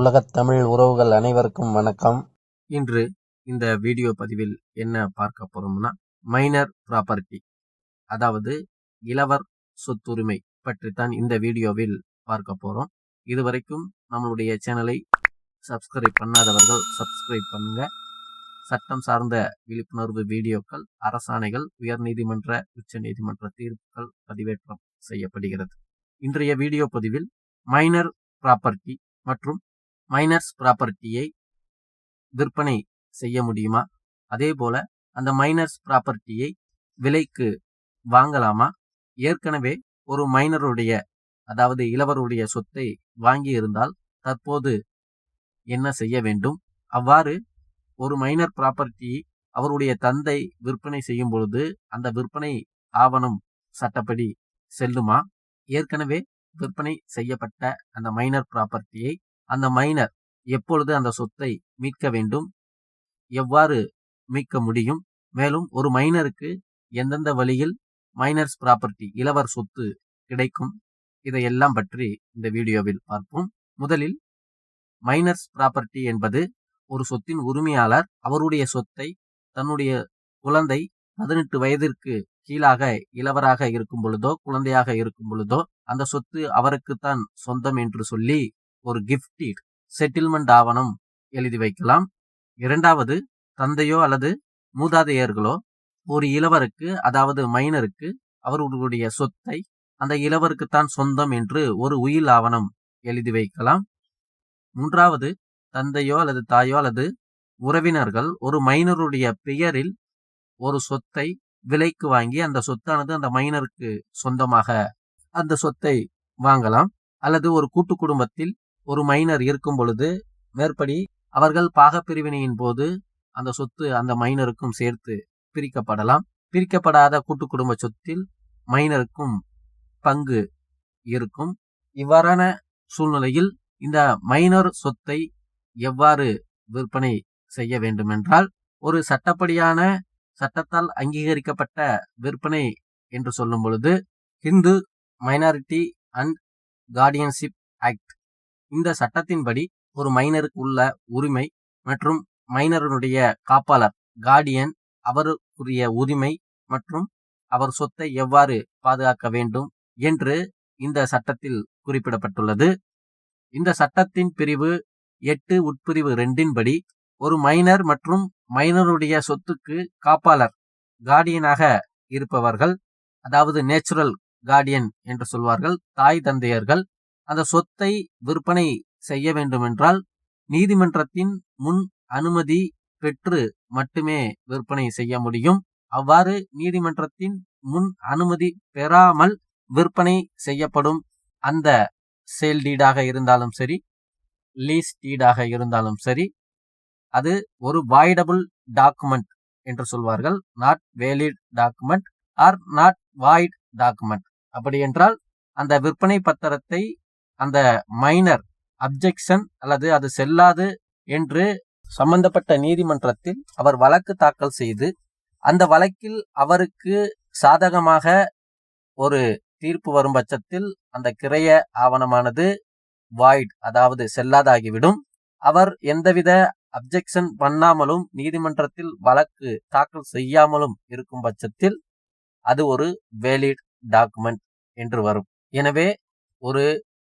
உலகத் தமிழ் உறவுகள் அனைவருக்கும் வணக்கம். இன்று இந்த வீடியோ பதிவில் என்ன பார்க்க போறோம்னா மைனர் ப்ராப்பர்ட்டி அதாவது இளவர் சொத்துரிமை பற்றித்தான் இந்த வீடியோவில் பார்க்க போறோம். இதுவரைக்கும் நம்மளுடைய சேனலை சப்ஸ்கிரைப் பண்ணாதவர்கள் சப்ஸ்கிரைப் பண்ணுங்க. சட்டம் சார்ந்த விழிப்புணர்வு வீடியோக்கள் அரசாணைகள் உயர்நீதிமன்ற உச்ச நீதிமன்ற தீர்ப்புகள் பதிவேற்றம் செய்யப்படுகிறது. இன்றைய வீடியோ பதிவில் மைனர் ப்ராப்பர்ட்டி மற்றும் மைனர்ஸ் ப்ராப்பர்ட்டியை விற்பனை செய்ய முடியுமா? அதே போல் அந்த மைனர்ஸ் ப்ராப்பர்ட்டியை விலைக்கு வாங்கலாமா? ஏற்கனவே ஒரு மைனருடைய அதாவது இளவருடைய சொத்தை வாங்கி இருந்தால் தற்போது என்ன செய்ய வேண்டும்? அவ்வாறு ஒரு மைனர் ப்ராப்பர்ட்டி அவருடைய தந்தை விற்பனை செய்யும் பொழுது அந்த விற்பனை ஆவணம் சட்டப்படி செல்லுமா? ஏற்கனவே விற்பனை செய்யப்பட்ட அந்த மைனர் ப்ராப்பர்ட்டியை அந்த மைனர் எப்பொழுது அந்த சொத்தை மீட்க வேண்டும்? எவ்வாறு மீட்க முடியும்? மேலும் ஒரு மைனருக்கு எந்தெந்த வழியில் மைனர்ஸ் ப்ராப்பர்ட்டி இளவர் சொத்து கிடைக்கும்? இதையெல்லாம் பற்றி இந்த வீடியோவில் பார்ப்போம். முதலில் மைனர்ஸ் ப்ராப்பர்ட்டி என்பது ஒரு சொத்தின் உரிமையாளர் அவருடைய சொத்தை தன்னுடைய குழந்தை பதினெட்டு வயதிற்கு கீழாக இளவராக இருக்கும் பொழுதோ குழந்தையாக இருக்கும் பொழுதோ அந்த சொத்து அவருக்குத்தான் சொந்தம் என்று சொல்லி ஒரு கிஃப்டிட் செட்டில்மெண்ட் ஆவணம் எழுதி வைக்கலாம். இரண்டாவது தந்தையோ அல்லது மூதாதையர்களோ ஒரு இளவருக்கு அதாவது மைனருக்கு அவர்களுடைய சொத்தை அந்த இளவருக்குத்தான் சொந்தம் என்று ஒரு உயில் ஆவணம் எழுதி வைக்கலாம். மூன்றாவது தந்தையோ அல்லது தாயோ அல்லது உறவினர்கள் ஒரு மைனருடைய பெயரில் ஒரு சொத்தை விலைக்கு வாங்கி அந்த சொத்தானது அந்த மைனருக்கு சொந்தமாக அந்த சொத்தை வாங்கலாம். அல்லது ஒரு கூட்டு குடும்பத்தில் ஒரு மைனர் இருக்கும் பொழுது மேற்படி அவர்கள் பாகப்பிரிவினையின் போது அந்த சொத்து அந்த மைனருக்கும் சேர்த்து பிரிக்கப்படலாம். பிரிக்கப்படாத கூட்டு குடும்ப சொத்தில் மைனருக்கும் பங்கு இருக்கும். இவ்வாறான சூழ்நிலையில் இந்த மைனர் சொத்தை எவ்வாறு விற்பனை செய்ய வேண்டுமென்றால் ஒரு சட்டப்படியான சட்டத்தால் அங்கீகரிக்கப்பட்ட விற்பனை என்று சொல்லும் பொழுது Hindu Minority and Guardianship Act இந்த சட்டத்தின்படி ஒரு மைனருக்கு உள்ள உரிமை மற்றும் மைனருடைய காப்பாளர் கார்டியன் அவருக்குரிய உரிமை மற்றும் அவர் சொத்தை எவ்வாறு பாதுகாக்க வேண்டும் என்று இந்த சட்டத்தில் குறிப்பிடப்பட்டுள்ளது. இந்த சட்டத்தின் பிரிவு எட்டு உட்பிரிவு ரெண்டின்படி ஒரு மைனர் மற்றும் மைனருடைய சொத்துக்கு காப்பாளர் கார்டியனாக இருப்பவர்கள் அதாவது நேச்சுரல் கார்டியன் என்று சொல்வார்கள் தாய் தந்தையர்கள் அந்த சொத்தை விற்பனை செய்ய வேண்டுமென்றால் நீதிமன்றத்தின் முன் அனுமதி பெற்று மட்டுமே விற்பனை செய்ய முடியும். அவ்வாறு நீதிமன்றத்தின் முன் அனுமதி பெறாமல் விற்பனை செய்யப்படும். அந்த சேல் டீடாக இருந்தாலும் சரி லீஸ் டீடாக இருந்தாலும் சரி அது ஒரு வாய்டபுள் டாக்குமெண்ட் என்று சொல்வார்கள். Not valid document or not void document. அப்படி என்றால் அந்த விற்பனை பத்திரத்தை அந்த மைனர் அப்ஜெக்ஷன் அல்லது அது செல்லாது என்று சம்பந்தப்பட்ட நீதிமன்றத்தில் அவர் வழக்கு தாக்கல் செய்து அந்த வழக்கில் அவருக்கு சாதகமாக ஒரு தீர்ப்பு வரும் பட்சத்தில் அந்த கிரைய ஆவணமானது வாய்ட் அதாவது செல்லாதாகிவிடும். அவர் எந்தவித அப்ஜெக்ஷன் பண்ணாமலும் நீதிமன்றத்தில் வழக்கு தாக்கல் செய்யாமலும் இருக்கும் பட்சத்தில் அது ஒரு வேலிட் டாக்குமெண்ட் என்று வரும். எனவே ஒரு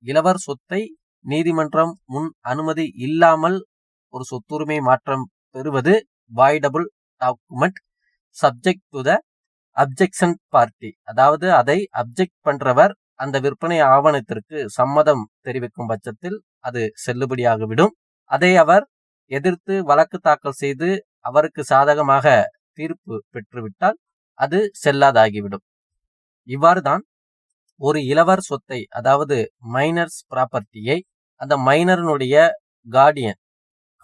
இளவர் சொத்தை நீதிமன்றம் முன் அனுமதி இல்லாமல் ஒரு சொத்துரிமை மாற்றம் பெறுவது voidable document subject to the objection party அதாவது அதை அப்ஜெக்ட் பண்றவர் அந்த விற்பனை ஆவணத்திற்கு சம்மதம் தெரிவிக்கும் பட்சத்தில் அது செல்லுபடியாகிவிடும். அதை அவர் எதிர்த்து வழக்கு தாக்கல் செய்து அவருக்கு சாதகமாக தீர்ப்பு பெற்றுவிட்டால் அது செல்லாதாகிவிடும். இவ்வாறுதான் ஒரு இளவர் சொத்தை அதாவது மைனர்ஸ் ப்ராப்பர்ட்டியை அந்த மைனரனுடைய கார்டியன்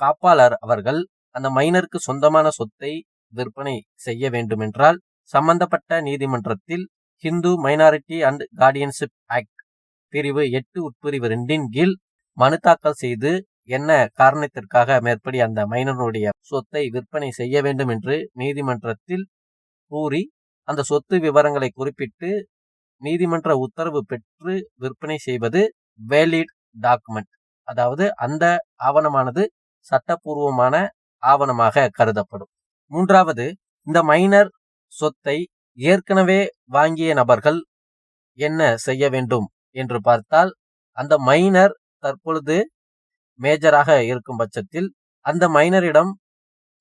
காப்பாளர் அவர்கள் அந்த மைனருக்கு சொந்தமான சொத்தை விற்பனை செய்ய வேண்டுமென்றால் சம்பந்தப்பட்ட நீதிமன்றத்தில் Hindu Minority and Guardianship Act பிரிவு எட்டு உட்பிரிவு ரெண்டின் கீழ் மனு தாக்கல் செய்து என்ன காரணத்திற்காக மேற்படி அந்த மைனருடைய சொத்தை விற்பனை செய்ய வேண்டும் என்று நீதிமன்றத்தில் கூறி அந்த சொத்து விவரங்களை குறிப்பிட்டு நீதிமன்ற உத்தரவு பெற்று விற்பனை செய்வது வேலிட் டாக்குமெண்ட் அதாவது அந்த ஆவணமானது சட்டப்பூர்வமான ஆவணமாக கருதப்படும். மூன்றாவது இந்த மைனர் சொத்தை ஏற்கனவே வாங்கிய நபர்கள் என்ன செய்ய வேண்டும் என்று பார்த்தால் அந்த மைனர் தற்பொழுது மேஜராக இருக்கும் பட்சத்தில் அந்த மைனரிடம்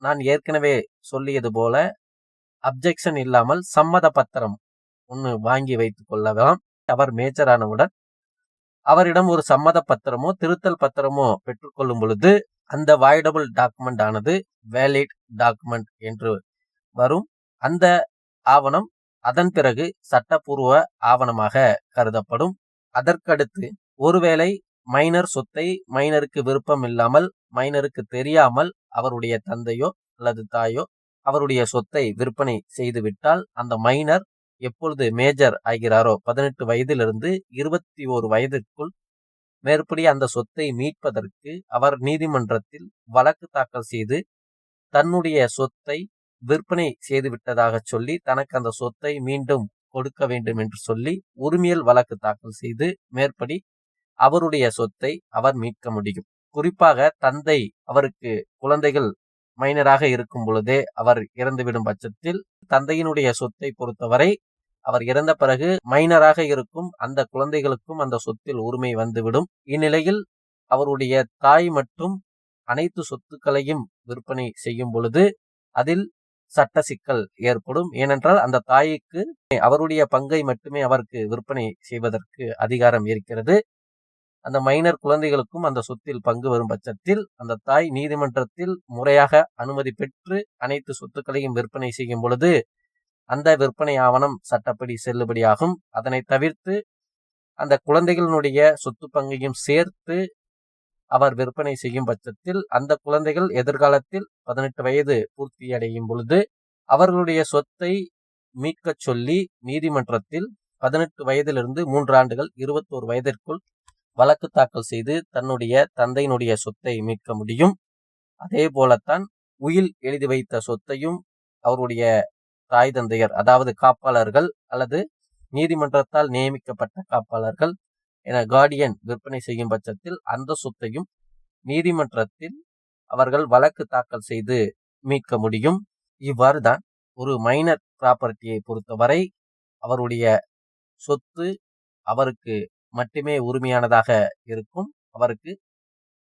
நான் ஏற்கனவே சொல்லியது போல அப்ஜெக்ஷன் இல்லாமல் சம்மத பத்திரம் ஒன்று வாங்கி வைத்துக் கொள்ளலாம். அவர் மேஜரானவுடன் அவரிடம் ஒரு சம்மத பத்திரமோ திருத்தல் பத்திரமோ பெற்றுக்கொள்ளும் பொழுது அந்த வாய்டபுள் டாக்குமெண்ட் ஆனது வேலிட் டாக்குமெண்ட் என்று வரும். அந்த ஆவணம் அதன் பிறகு சட்டப்பூர்வ ஆவணமாக கருதப்படும். அதற்கடுத்து ஒருவேளை மைனர் சொத்தை மைனருக்கு விருப்பம் இல்லாமல் மைனருக்கு தெரியாமல் அவருடைய தந்தையோ அல்லது தாயோ அவருடைய சொத்தை விற்பனை செய்துவிட்டால் அந்த மைனர் எப்பொழுது மேஜர் ஆகிறாரோ பதினெட்டு வயதிலிருந்து இருபத்தி ஓரு வயதிற்குள் மேற்படி அந்த சொத்தை மீட்பதற்கு அவர் நீதிமன்றத்தில் வழக்கு தாக்கல் செய்து தன்னுடைய சொத்தை விற்பனை செய்துவிட்டதாக சொல்லி தனக்கு அந்த சொத்தை மீண்டும் கொடுக்க வேண்டும் என்று சொல்லி உரிமையல் வழக்கு தாக்கல் செய்து மேற்படி அவருடைய சொத்தை அவர் மீட்க முடியும். குறிப்பாக தந்தை அவருக்கு குழந்தைகள் மைனராக இருக்கும் பொழுதே அவர் இறந்துவிடும் பட்சத்தில் தந்தையினுடைய சொத்தை பொறுத்தவரை அவர் இறந்த பிறகு மைனராக இருக்கும். அந்த குழந்தைகளுக்கும் அந்த சொத்தில் உரிமை வந்துவிடும். இந்நிலையில் அவருடைய தாய் மற்றும் அனைத்து சொத்துக்களையும் விற்பனை செய்யும் பொழுது அதில் சட்ட சிக்கல் ஏற்படும். ஏனென்றால் அந்த தாய்க்கு அவருடைய பங்கை மட்டுமே அவருக்கு விற்பனை செய்வதற்கு அதிகாரம் இருக்கிறது. அந்த மைனர் குழந்தைகளுக்கும் அந்த சொத்தில் பங்கு வரும் பட்சத்தில் அந்த தாய் நீதிமன்றத்தில் முறையாக அனுமதி பெற்று அனைத்து சொத்துக்களையும் விற்பனை செய்யும் பொழுது அந்த விற்பனை ஆவணம் சட்டப்படி செல்லுபடியாகும். அதனை தவிர்த்து அந்த குழந்தைகளினுடைய சொத்து பங்கையும் சேர்த்து அவர் விற்பனை செய்யும் பட்சத்தில் அந்த குழந்தைகள் எதிர்காலத்தில் பதினெட்டு வயது பூர்த்தி அடையும் பொழுது அவர்களுடைய சொத்தை மீட்கச் சொல்லி நீதிமன்றத்தில் பதினெட்டு வயதிலிருந்து மூன்று ஆண்டுகள் இருபத்தோரு வயதிற்குள் வழக்கு தாக்கல் செய்து தன்னுடைய தந்தையினுடைய சொத்தை மீட்க முடியும். அதே போலத்தான் உயில் எழுதி வைத்த சொத்தையும் அவருடைய தாய் தந்தையர் அதாவது காப்பாளர்கள் அல்லது நீதிமன்றத்தால் நியமிக்கப்பட்ட காப்பாளர்கள் என கார்டியன் விற்பனை செய்யும் பட்சத்தில் அந்த சொத்தையும் நீதிமன்றத்தில் அவர்கள் வழக்கு தாக்கல் செய்து மீட்க முடியும். இவ்வாறு தான் ஒரு மைனர் ப்ராப்பர்ட்டியை பொறுத்தவரை அவருடைய சொத்து அவருக்கு மட்டுமே உரிமையானதாக இருக்கும். அவருக்கு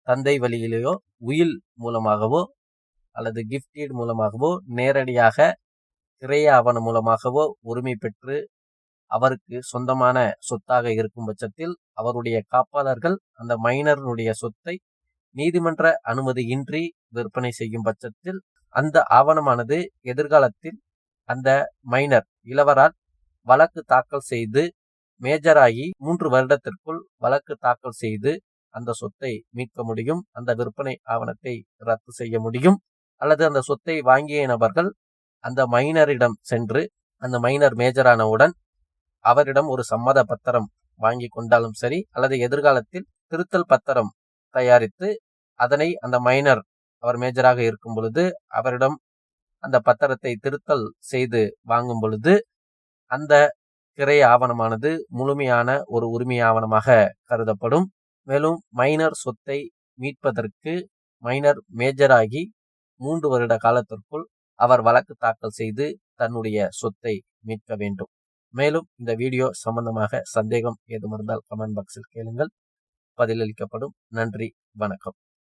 தந்தை வழியிலேயோ உயில் மூலமாகவோ அல்லது கிஃப்டீட் மூலமாகவோ நேரடியாக கிரைய ஆவணம் மூலமாகவோ உரிமை பெற்று அவருக்கு சொந்தமான சொத்தாக இருக்கும் பட்சத்தில் அவருடைய காப்பாளர்கள் அந்த மைனருடைய சொத்தை நீதிமன்ற அனுமதியின்றி விற்பனை செய்யும் பட்சத்தில் அந்த ஆவணமானது எதிர்காலத்தில் அந்த மைனர் இளவரால் வழக்கு தாக்கல் செய்து மேஜராகி மூன்று வருடத்திற்குள் வழக்கு தாக்கல் செய்து அந்த சொத்தை மீட்க முடியும். அந்த விற்பனை ஆவணத்தை ரத்து செய்ய முடியும். அல்லது அந்த சொத்தை வாங்கிய நபர்கள் அந்த மைனரிடம் சென்று அந்த மைனர் மேஜரானவுடன் அவரிடம் ஒரு சம்மத பத்திரம் வாங்கி கொண்டாலும் சரி அல்லது எதிர்காலத்தில் திருத்தல் பத்திரம் தயாரித்து அதனை அந்த மைனர் அவர் மேஜராக இருக்கும் பொழுது அவரிடம் அந்த பத்திரத்தை திருத்தல் செய்து வாங்கும் பொழுது அந்த திரை ஆவணமானது முழுமையான ஒரு உரிமை ஆவணமாக கருதப்படும். மேலும் மைனர் சொத்தை மீட்பதற்கு மைனர் மேஜராகி மூன்று வருட காலத்திற்குள் அவர் வழக்கு தாக்கல் செய்து தன்னுடைய சொத்தை மீட்க வேண்டும். மேலும் இந்த வீடியோ சம்பந்தமாக சந்தேகம் ஏதும் இருந்தால் கமெண்ட் பாக்ஸில் கேளுங்கள். பதிலளிக்கப்படும். நன்றி. வணக்கம்.